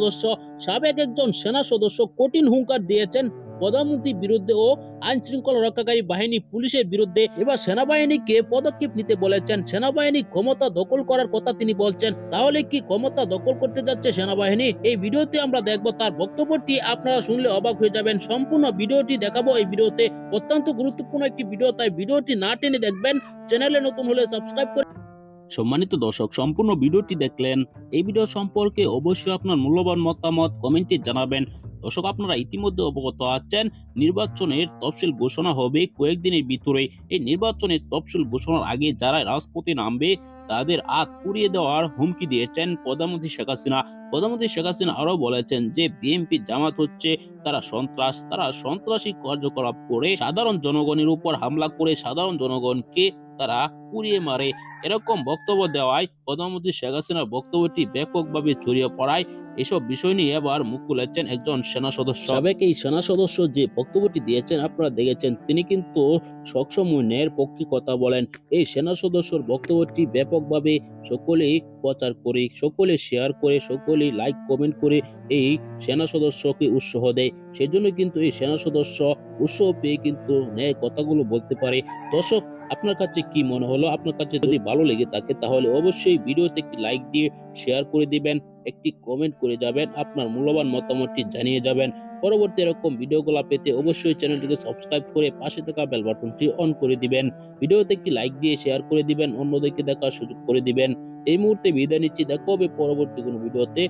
সদস্য, সাবেক একজন সেনা সদস্য কঠিন হুঙ্কার দিয়েছেন প্রধানমন্ত্রীর বিরুদ্ধে ও আইন শৃঙ্খলা রক্ষাকারী বাহিনী পুলিশের বিরুদ্ধে। এবার সেনাবাহিনীকে পদক্ষেপ নিতে বলেছেন, সেনাবাহিনী ক্ষমতা দখল করার কথা তিনি বলছেন। তাহলে কি ক্ষমতা দখল করতে যাচ্ছে সেনাবাহিনী? এই ভিডিওতে আমরা দেখব, তার বক্তব্যটি আপনারা শুনলে অবাক হয়ে যাবেন। সম্পূর্ণ ভিডিওটি দেখাবো এই ভিডিওতে। অত্যন্ত গুরুত্বপূর্ণ একটি ভিডিও, তাই ভিডিওটি না টেনে দেখবেন। চ্যানেলে নতুন হলে সাবস্ক্রাইব করে সম্মানিত দর্শক সম্পূর্ণ ভিডিওটি দেখলেন। এই ভিডিও সম্পর্কে অবশ্যই আপনার মূল্যবান মতামত কমেন্টে জানাবেন। দর্শক, আপনারা ইতিমধ্যে অবগত আছেন, নির্বাচনের তফসিল ঘোষণা হবে কয়েকদিনের ভিতরে। এই নির্বাচনের তফসিল ঘোষণার আগে যারা রাজপথে নামবে, তাদের আগ পুড়িয়ে দেওয়ার হুমকি দিয়েছেন প্রধানমন্ত্রী শেখ হাসিনা। প্রধানমন্ত্রী শেখ হাসিনা আরও বলেছেন যে, বিএনপি জামাত হচ্ছে, তারা সন্ত্রাস, তারা সন্ত্রাসী কার্যকলাপ করে সাধারণ জনগণের উপর হামলা করে সাধারণ জনগণকে তারা পুড়িয়ে মারে। এরকম বক্তব্য দেওয়ায় প্রধানমন্ত্রী শেখ হাসিনার বক্তব্যটি ব্যাপকভাবে ছড়িয়ে পড়ায়। এসব বিষয় নিয়ে এবার মুখ খুলেছেন একজন সেনা সদস্য। সাবেক এই সেনা সদস্য যে বক্তব্যটি দিয়েছেন, আপনারা দেখেছেন, তিনি কিন্তু সবসময় ন্যায়ের পক্ষে কথা বলেন। এই সেনা সদস্যর বক্তব্যটি ব্যাপকভাবে সকলেই প্রচার করে, সকলে শেয়ার করে সকলে লাইক কমেন্ট করে এই সেনা সদস্যকে উৎসাহ দেয়। সেজন্য কিন্তু এই সেনা সদস্য উৎসাহ পেয়ে কিন্তু ন্যায় কথাগুলো বলতে পারে। দর্শক আপনার কাছে কি মনে হলো? আপনার কাছে যদি ভালো লেগে থাকে, তাহলে অবশ্যই ভিডিওতে একটি লাইক দিয়ে শেয়ার করে দিবেন, একটি কমেন্ট করে যাবেন, আপনার মূল্যবান মতামতটি জানিয়ে যাবেন। পরবর্তী এরকম ভিডিওগুলো পেতে অবশ্যই চ্যানেলটিকে সাবস্ক্রাইব করে পাশে থাকা বেল বাটনটি অন করে দিবেন। ভিডিওতে একটি লাইক দিয়ে শেয়ার করে দিবেন, অন্যদেরকে দেখার সুযোগ করে দিবেন। এই মুহূর্তে বিদায় নিচ্ছি। দেখা হবে পরবর্তী কোনো ভিডিওতে